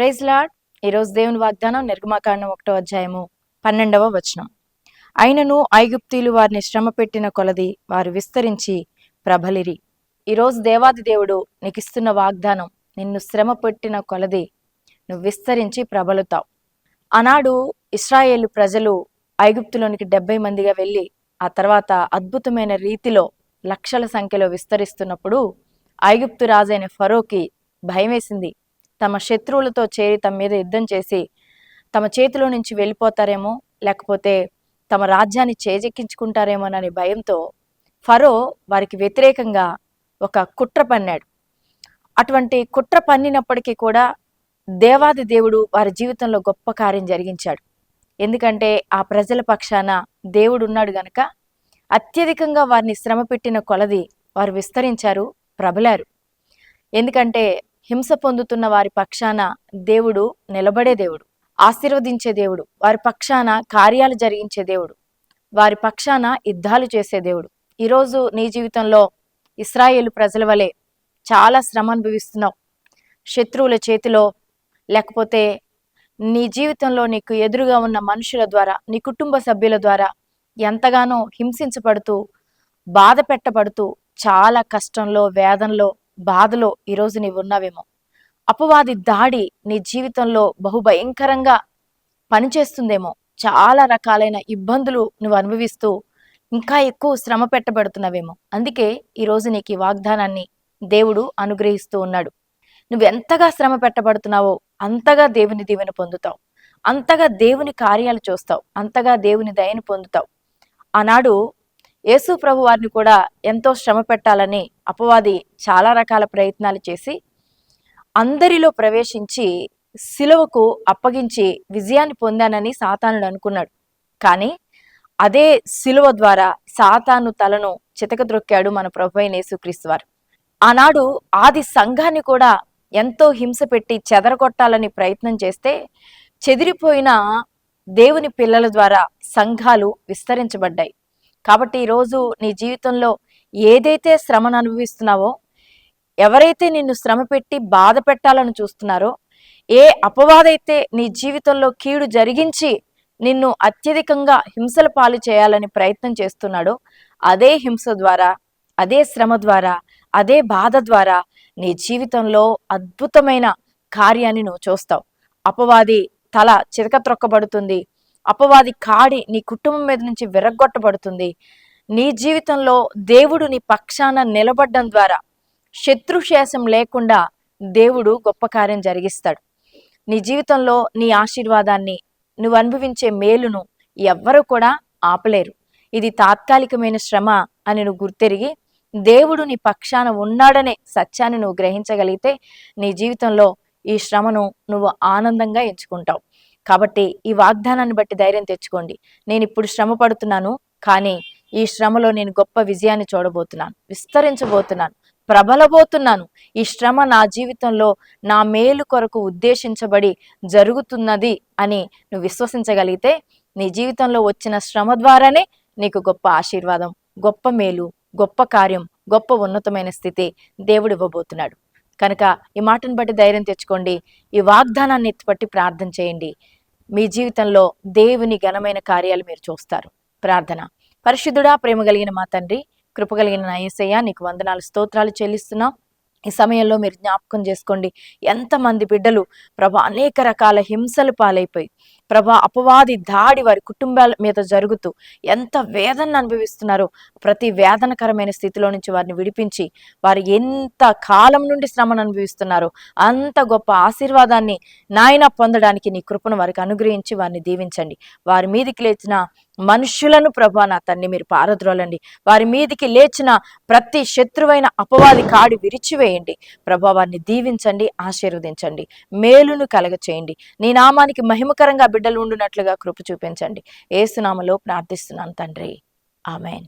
Praise lord. ఈరోజు దేవుని వాగ్దానం నిర్గమాకాండం ఒకటో అధ్యాయము పన్నెండవ వచనం. అయినను ఐగుప్తీలు వారిని శ్రమ పెట్టిన కొలది వారు విస్తరించి ప్రబలిరి. ఈరోజు దేవాది దేవుడు నీకు ఇస్తున్న వాగ్దానం నిన్ను శ్రమ పెట్టిన కొలది నువ్వు విస్తరించి ప్రబలుతావు. ఆనాడు ఇస్రాయేలు ప్రజలు ఐగుప్తులోనికి డెబ్బై మందిగా వెళ్ళి ఆ తర్వాత అద్భుతమైన రీతిలో లక్షల సంఖ్యలో విస్తరిస్తున్నప్పుడు ఐగుప్తు రాజైన ఫరోకి భయం వేసింది తమ శత్రువులతో చేరి తమ మీద యుద్ధం చేసి తమ చేతిలో నుంచి వెళ్ళిపోతారేమో లేకపోతే తమ రాజ్యాన్ని చేజెక్కించుకుంటారేమోననే భయంతో ఫరో వారికి వ్యతిరేకంగా ఒక కుట్ర పన్నాడు. అటువంటి కుట్ర పన్నినప్పటికీ కూడా దేవాది దేవుడు వారి జీవితంలో గొప్ప కార్యం జరిగించాడు. ఎందుకంటే ఆ ప్రజల పక్షాన దేవుడు ఉన్నాడు గనక అత్యధికంగా వారిని శ్రమ పెట్టిన కొలది వారు విస్తరించారు ప్రబలారు. ఎందుకంటే హింస పొందుతున్న వారి పక్షాన దేవుడు నిలబడే దేవుడు. ఆశీర్వదించే దేవుడు. వారి పక్షాన కార్యాలు జరిగించే దేవుడు. వారి పక్షాన యుద్ధాలు చేసే దేవుడు. ఈరోజు నీ జీవితంలో ఇస్రాయేల్ ప్రజల వలె చాలా శ్రమ అనుభవిస్తున్నావు. శత్రువుల చేతిలో లేకపోతే నీ జీవితంలో నీకు ఎదురుగా ఉన్న మనుషుల ద్వారా నీ కుటుంబ సభ్యుల ద్వారా ఎంతగానో హింసించబడుతూ బాధ పెట్టబడుతూ చాలా కష్టంలో వేదనలో బాధలో ఈరోజు నీవు ఉన్నావేమో అపవాది దాడి నీ జీవితంలో బహుభయంకరంగా పనిచేస్తుందేమో. చాలా రకాలైన ఇబ్బందులు నువ్వు అనుభవిస్తూ ఇంకా ఎక్కువ శ్రమ పెట్టబడుతున్నావేమో. అందుకే ఈరోజు నీకు ఈ వాగ్దానాన్ని దేవుడు అనుగ్రహిస్తూ ఉన్నాడు. నువ్వు ఎంతగా శ్రమ పెట్టబడుతున్నావో అంతగా దేవుని దీవెన పొందుతావు. అంతగా దేవుని కార్యాలు చూస్తావు. అంతగా దేవుని దయను పొందుతావు. ఆనాడు యేసు ప్రభు వారిని కూడా ఎంతో శ్రమ పెట్టాలని అపవాది చాలా రకాల ప్రయత్నాలు చేసి అందరిలో ప్రవేశించి సిలువకు అప్పగించి విజయాన్ని పొందానని సాతానుడు అనుకున్నాడు. కానీ అదే సిలువ ద్వారా సాతాను తలను చితకద్రొక్కాడు మన ప్రభు అయిన యేసుక్రీస్తు వారు. ఆనాడు ఆది సంఘాన్ని కూడా ఎంతో హింస పెట్టి చెదరగొట్టాలని ప్రయత్నం చేస్తే చెదిరిపోయిన దేవుని పిల్లల ద్వారా సంఘాలు విస్తరించబడ్డాయి. కాబట్టి ఈరోజు నీ జీవితంలో ఏదైతే శ్రమను అనుభవిస్తున్నావో ఎవరైతే నిన్ను శ్రమ పెట్టి బాధ పెట్టాలని చూస్తున్నారో ఏ అపవాదైతే నీ జీవితంలో కీడు జరిగించి నిన్ను అత్యధికంగా హింసల పాలు చేయాలని ప్రయత్నం చేస్తున్నాడో అదే హింస ద్వారా అదే శ్రమ ద్వారా అదే బాధ ద్వారా నీ జీవితంలో అద్భుతమైన కార్యాన్ని నువ్వు చూస్తావు. అపవాది తల చిరకత్రొక్కబడుతుంది అపవాది కాడి నీ కుటుంబం మీద నుంచి విరగ్గొట్టబడుతుంది. నీ జీవితంలో దేవుడు నీ పక్షాన నిలబడడం ద్వారా శత్రుశేషం లేకుండా దేవుడు గొప్ప కార్యం జరిగిస్తాడు. నీ జీవితంలో నీ ఆశీర్వాదాన్ని నువ్వు అనుభవించే మేలును ఎవ్వరూ కూడా ఆపలేరు. ఇది తాత్కాలికమైన శ్రమ అని నువ్వు గుర్తెరిగి దేవుడు నీ పక్షాన ఉన్నాడనే సత్యాన్ని నువ్వు గ్రహించగలిగితే నీ జీవితంలో ఈ శ్రమను నువ్వు ఆనందంగా ఎంచుకుంటావు. కాబట్టి ఈ వాగ్దానాన్ని బట్టి ధైర్యం తెచ్చుకోండి. నేను ఇప్పుడు శ్రమ పడుతున్నాను కానీ ఈ శ్రమలో నేను గొప్ప విజయాన్ని చూడబోతున్నాను విస్తరించబోతున్నాను ప్రబలబోతున్నాను. ఈ శ్రమ నా జీవితంలో నా మేలు కొరకు ఉద్దేశించబడి జరుగుతున్నది అని నువ్వు విశ్వసించగలిగితే నీ జీవితంలో వచ్చిన శ్రమ ద్వారానే నీకు గొప్ప ఆశీర్వాదం గొప్ప మేలు గొప్ప కార్యం గొప్ప ఉన్నతమైన స్థితి దేవుడు ఇవ్వబోతున్నాడు. కనుక ఈ మాటను బట్టి ధైర్యం తెచ్చుకోండి. ఈ వాగ్దానాన్ని ఎత్తిపట్టి ప్రార్థన చేయండి. మీ జీవితంలో దేవుని ఘనమైన కార్యాలు మీరు చూస్తారు. ప్రార్థన. పరిశుద్ధుడా ప్రేమ కలిగిన మా తండ్రి కృప కలిగిన నా నీకు వందనాలు స్తోత్రాలు చెల్లిస్తున్నాం. ఈ సమయంలో మీరు జ్ఞాపకం చేసుకోండి. ఎంతమంది బిడ్డలు ప్రభా అనేక రకాల హింసలు పాలైపోయి ప్రభా అపవాది దాడి వారి కుటుంబాల మీద జరుగుతూ ఎంత వేదన అనుభవిస్తున్నారో ప్రతి వేదనకరమైన స్థితిలో నుంచి వారిని విడిపించి వారు ఎంత కాలం నుండి శ్రమను అనుభవిస్తున్నారో అంత గొప్ప ఆశీర్వాదాన్ని నాయన పొందడానికి నీ కృపను వారికి అనుగ్రహించి వారిని దీవించండి. వారి మీదికి లేచిన మనుషులను ప్రభా నా తన్ని మీరు పారద్రోలండి. వారి మీదికి లేచిన ప్రతి శత్రువైన అపవాది కాడి విరిచివేయండి. ప్రభా వారిని దీవించండి ఆశీర్వదించండి మేలును కలగ చేయండి నీ నామానికి మహిమకరంగా బిడ్డలు ఉండునట్లుగా కృప చూపించండి. ఏసునామలో ప్రార్థిస్తున్నాను తండ్రి. ఆమెన్.